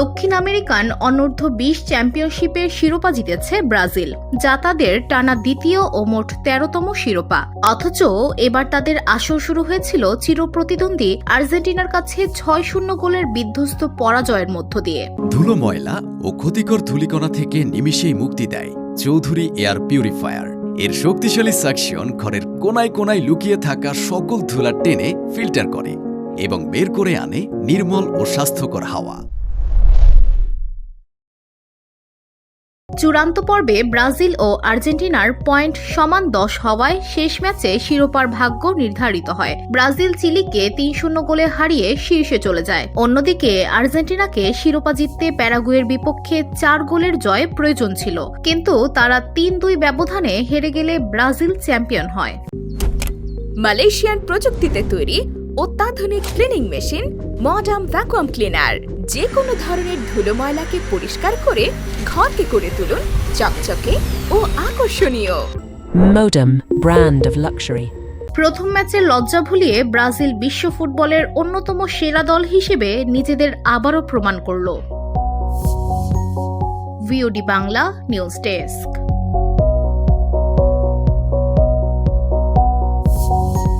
দক্ষিণ আমেরিকান অনূর্ধ্ব বিশ চ্যাম্পিয়নশিপের শিরোপা জিতেছে ব্রাজিল, যা তাদের টানা দ্বিতীয় ও মোট তেরোতম শিরোপা। অথচ এবার তাদের আসর শুরু হয়েছিল চিরপ্রতিদ্বন্দ্বী আর্জেন্টিনার কাছে ছয় শূন্য গোলের বিধ্বস্ত পরাজয়ের মধ্য দিয়ে। ধুলো ময়লা ও ক্ষতিকর ধূলিকণা থেকে নিমিষেই মুক্তি দেয় চৌধুরী এয়ার পিউরিফায়ার। এর শক্তিশালী সাকশন ঘরের কোনায় কোনায় লুকিয়ে থাকা সকল ধুলা টেনে ফিল্টার করে এবং বের করে আনে নির্মল ও স্বাস্থ্যকর হাওয়া। চূড়ান্ত পর্বে ব্রাজিল ও আর্জেন্টিনার পয়েন্ট সমান দশ হওয়ায় শেষ ম্যাচে শিরোপার ভাগ্য নির্ধারিত হয়। ব্রাজিল চিলিকে তিন শূন্য গোলে হারিয়ে শীর্ষে চলে যায়। অন্যদিকে আর্জেন্টিনাকে শিরোপা জিততে প্যারাগুয়ের বিপক্ষে চার গোলের জয় প্রয়োজন ছিল। কিন্তু তারা তিন দুই ব্যবধানে হেরে গেলে ব্রাজিল চ্যাম্পিয়ন হয়। মালয়েশিয়ান প্রযুক্তিতে তৈরি অত্যাধুনিক cleaning machine modern vacuum cleaner যে কোনো ধরনের ধুলো ময়লাকে পরিষ্কার করে ঘরকে করে তুলুন চকচকে ও আকর্ষণীয়। Modem, brand of luxury. প্রথম ম্যাচে লজ্জা ভুলিয়ে ব্রাজিল বিশ্ব ফুটবলের অন্যতম সেরা দল হিসেবে নিজেদের আবারও প্রমাণ করল। VOD Bangla news desk